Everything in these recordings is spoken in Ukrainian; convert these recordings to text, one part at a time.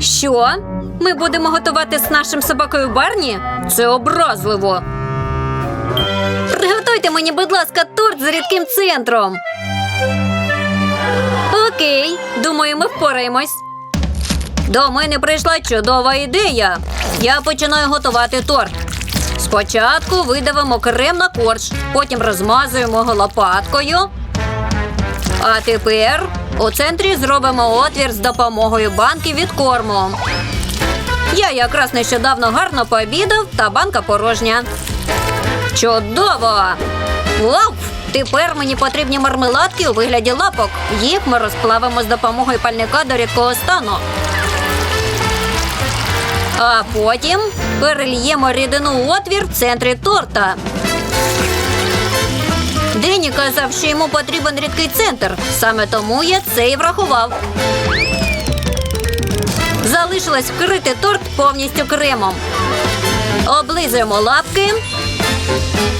Що? Ми будемо готувати з нашим собакою Барні? Це образливо. Приготуйте мені, будь ласка, торт з рідким центром. Окей, думаю, ми впораємось. До мене прийшла чудова ідея. Я починаю готувати торт. Спочатку видавимо крем на корж, потім розмазуємо його лопаткою. А тепер у центрі зробимо отвір з допомогою банки від корму. Я якраз нещодавно гарно пообідав, та банка порожня. Чудово! Вау! Тепер мені потрібні мармеладки у вигляді лапок. Їх ми розплавимо з допомогою пальника до рідкого стану. А потім перельємо рідину отвір в центрі торта. Дені казав, що йому потрібен рідкий центр. Саме тому я це і врахував. Залишилось вкрити торт повністю кремом. Облизуємо лапки,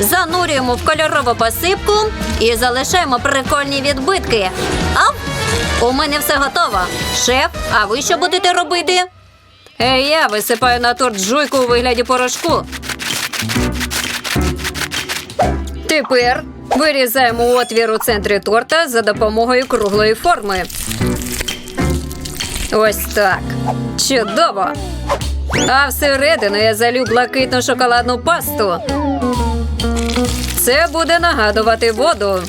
занурюємо в кольорову посипку і залишаємо прикольні відбитки. Ав! У мене все готово. Шеф, а ви що будете робити? Е, я висипаю на торт жуйку у вигляді порошку. Тепер вирізаємо отвір у центрі торта за допомогою круглої форми. Ось так. Чудово. А всередину я залю блакитну шоколадну пасту. Це буде нагадувати воду.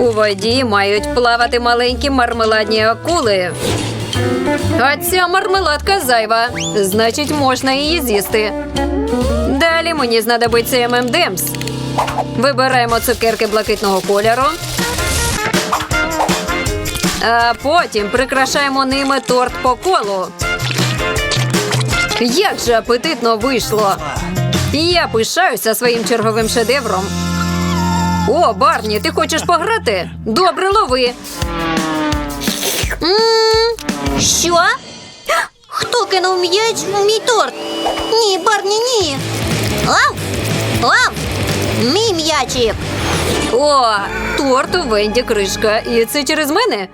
У воді мають плавати маленькі мармеладні акули. А ця мармеладка зайва, значить, можна її з'їсти. Далі мені знадобиться ММДМС. Вибираємо цукерки блакитного кольору. А потім прикрашаємо ними торт по колу. Як же апетитно вийшло! Я пишаюся своїм черговим шедевром. О, Барні, ти хочеш пограти? Добре, лови. М, Що? Хто кинув м'яч у мій торт? Ні, Барні, ні. Ав! Ав! Мій м'ячик. О, торт у Венді кришка. І це через мене?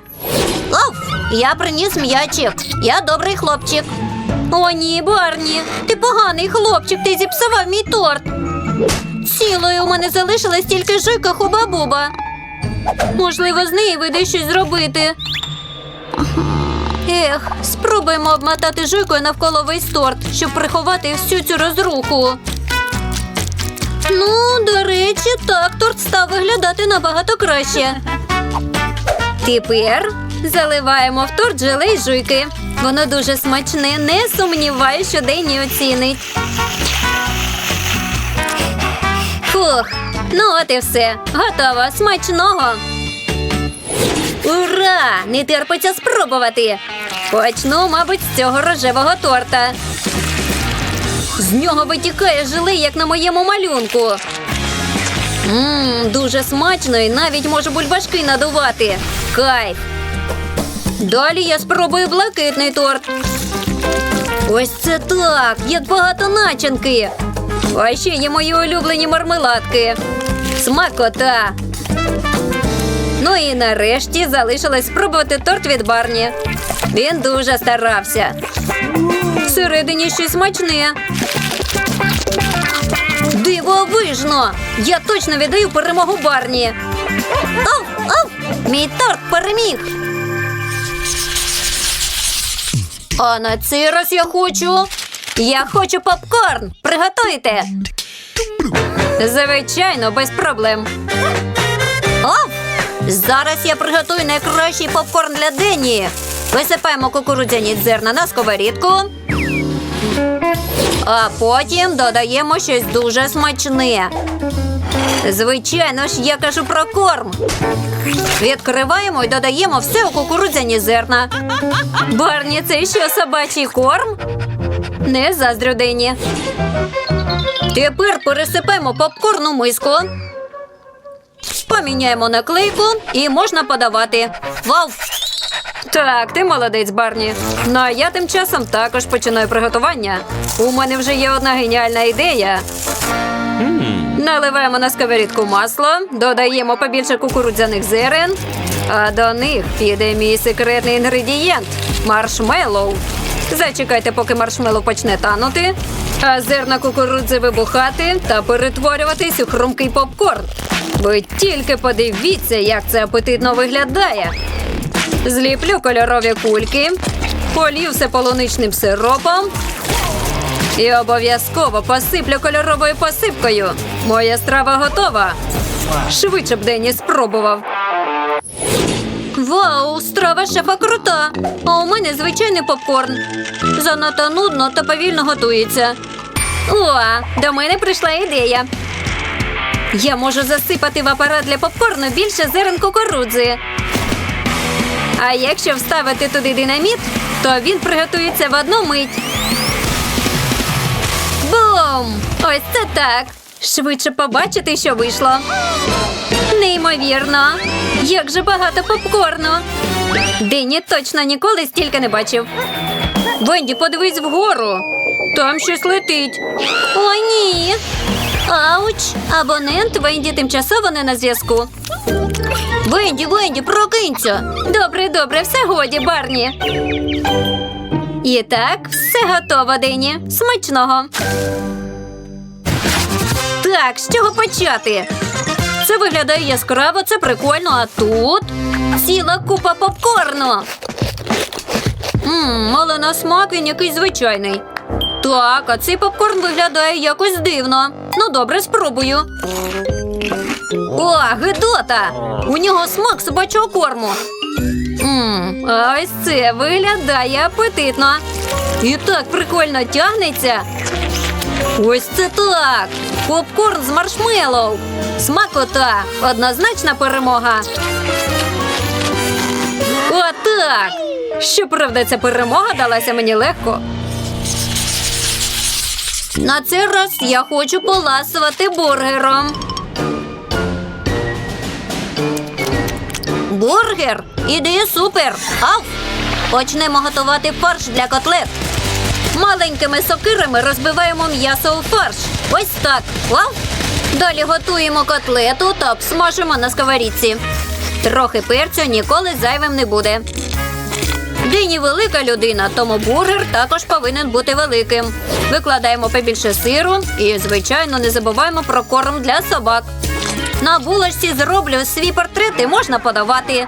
Ав! Я приніс м'ячик. Я добрий хлопчик. О, ні, Барні. Ти поганий хлопчик, ти зіпсував мій торт. Цілою у мене залишилась тільки жуйка хуба-буба. Можливо, з неї вийде щось зробити. Ех, спробуємо обмотати жуйкою навколо весь торт, щоб приховати всю цю розруху. Речі, так торт став виглядати набагато краще. Тепер заливаємо в торт желе й жуйки. Воно дуже смачне, не сумніваюся, що Дені оцінить. Фух, ну от і все. Готово, смачного. Ура! Не терпиться спробувати. Почну, мабуть, з цього рожевого торта. З нього витікає желе, як на моєму малюнку. Ммм, дуже смачно і навіть можу бульбашки надувати. Кайф. Далі я спробую блакитний торт. Ось це так, як багато начинки. А ще є мої улюблені мармеладки. Смакота. Ну і нарешті залишилось спробувати торт від Барні. Він дуже старався. Всередині щось смачне. Дивовижно! Я точно віддаю перемогу Барні. Ав! Ав! Мій торт переміг. А на цей раз я хочу. Я хочу попкорн. Приготуйте. Звичайно, без проблем. Ав! Зараз я приготую найкращий попкорн для Дені. Висипаємо кукурудзяні зерна на сковорідку. А потім додаємо щось дуже смачне. Звичайно ж, я кажу про корм. Відкриваємо і додаємо все у кукурудзяні зерна. Барні, це що собачий корм? Не заздрю Дені. Тепер пересипаємо попкорн у миску. Поміняємо наклейку і можна подавати. Вау! Так, ти молодець, Барні. Ну а я тим часом також починаю приготування. У мене вже є одна геніальна ідея. Наливаємо на сковорідку масло, додаємо побільше кукурудзяних зерен А до них піде мій секретний інгредієнт маршмеллоу. Зачекайте, поки маршмеллоу почне танути, а зерна кукурудзи вибухати та перетворюватись у хрумкий попкорн. Ви тільки подивіться, як це апетитно виглядає. Зліплю кольорові кульки, полью все полуничним сиропом і обов'язково посиплю кольоровою посипкою. Моя страва готова. Швидше б Денні спробував. Вау, страва шефа крута. А у мене звичайний попкорн. Занадто нудно та повільно готується. О, до мене прийшла ідея. Я можу засипати в апарат для попкорну більше зерен кукурудзи. А якщо вставити туди динаміт, то він приготується в одну мить. Бум! Ось це так. Швидше побачити, що вийшло. Неймовірно. Як же багато попкорну. Дені точно ніколи стільки не бачив. Венді, подивись вгору. Там щось летить. О, ні. Ауч, абонент Венді тимчасово не на зв'язку. Венді, Венді, прокинься. Добре, добре, все годі, Барні. І так, все готово, Дені. Смачного. Так, з чого почати? Це виглядає яскраво, це прикольно, а тут ціла купа попкорну. Мм, але на смак він якийсь звичайний. Так, а цей попкорн виглядає якось дивно. Ну, добре, спробую. О, гидота! У нього смак собачого корму. Мм, а ось це виглядає апетитно. І так прикольно тягнеться. Ось це так. Попкорн з маршмеллоу. Смакота. Однозначна перемога. Отак. Щоправда, ця перемога далася мені легко. На цей раз я хочу поласувати бургером. Бургер? Ідея супер. Ау! Почнемо готувати фарш для котлет. Маленькими сокирами розбиваємо м'ясо у фарш. Ось так. Вау! Далі готуємо котлету та обсмажимо на сковорідці. Трохи перцю ніколи зайвим не буде. Дині велика людина, тому бургер також повинен бути великим. Викладаємо побільше сиру і, звичайно, не забуваємо про корм для собак. На булочці зроблю свій портрет і можна подавати.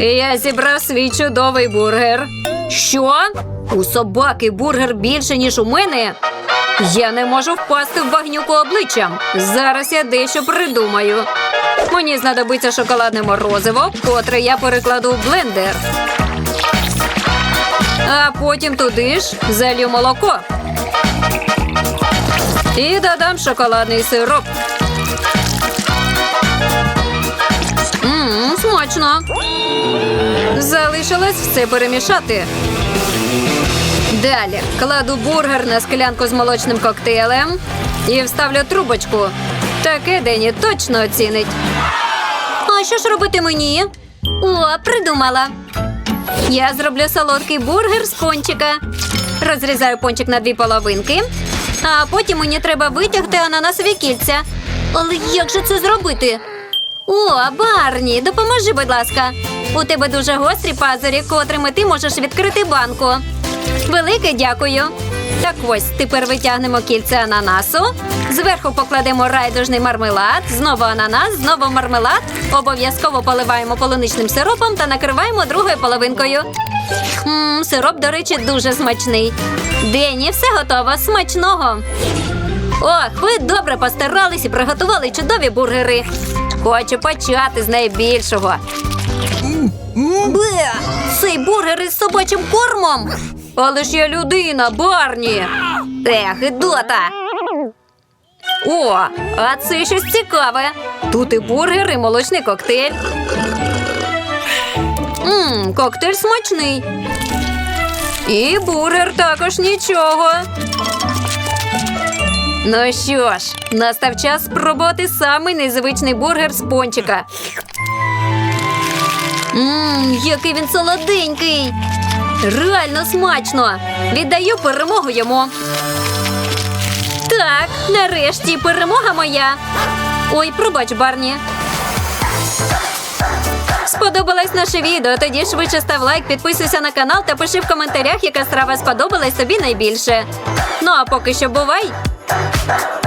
Я зібрав свій чудовий бургер. Що? У собаки бургер більше, ніж у мене? Я не можу впасти в багнюку обличчям. Зараз я дещо придумаю. Мені знадобиться шоколадне морозиво, котре я перекладу в блендер. А потім туди ж залью молоко. І додам шоколадний сироп. Ммм, смачно. Залишилось все перемішати. Далі кладу бургер на склянку з молочним коктейлем і вставлю трубочку. Таке Дені точно оцінить. А що ж робити мені? О, придумала. Я зроблю солодкий бургер з пончика. Розрізаю пончик на дві половинки, а потім мені треба витягти ананасові кільця. Але як же це зробити? О, Барні, допоможи, будь ласка. У тебе дуже гострі пазурі, котрими ти можеш відкрити банку. Велике дякую. Так ось тепер витягнемо кільце ананасу. Зверху покладемо райдужний мармелад, знову ананас, знову мармелад. Обов'язково поливаємо полуничним сиропом та накриваємо другою половинкою. Мм, сироп, до речі, дуже смачний. Дені, все готово. Смачного. Ох, ви добре постарались і приготували чудові бургери. Хочу почати з найбільшого. Бе! Цей бургер із собачим кормом. Але ж я людина, Барні. Ех, гидота. О, а це щось цікаве. Тут і бургер, і молочний коктейль. Мм, коктейль смачний. І бургер також нічого. Ну що ж, настав час спробувати самий незвичний бургер з пончика. Мм, який він солоденький. Реально смачно. Віддаю перемогу йому. Так, нарешті перемога моя. Ой, пробач, Барні. Сподобалось наше відео? Тоді швидше став лайк, підписуйся на канал та пиши в коментарях, яка страва сподобалась тобі найбільше. Ну а поки що бувай! Bye.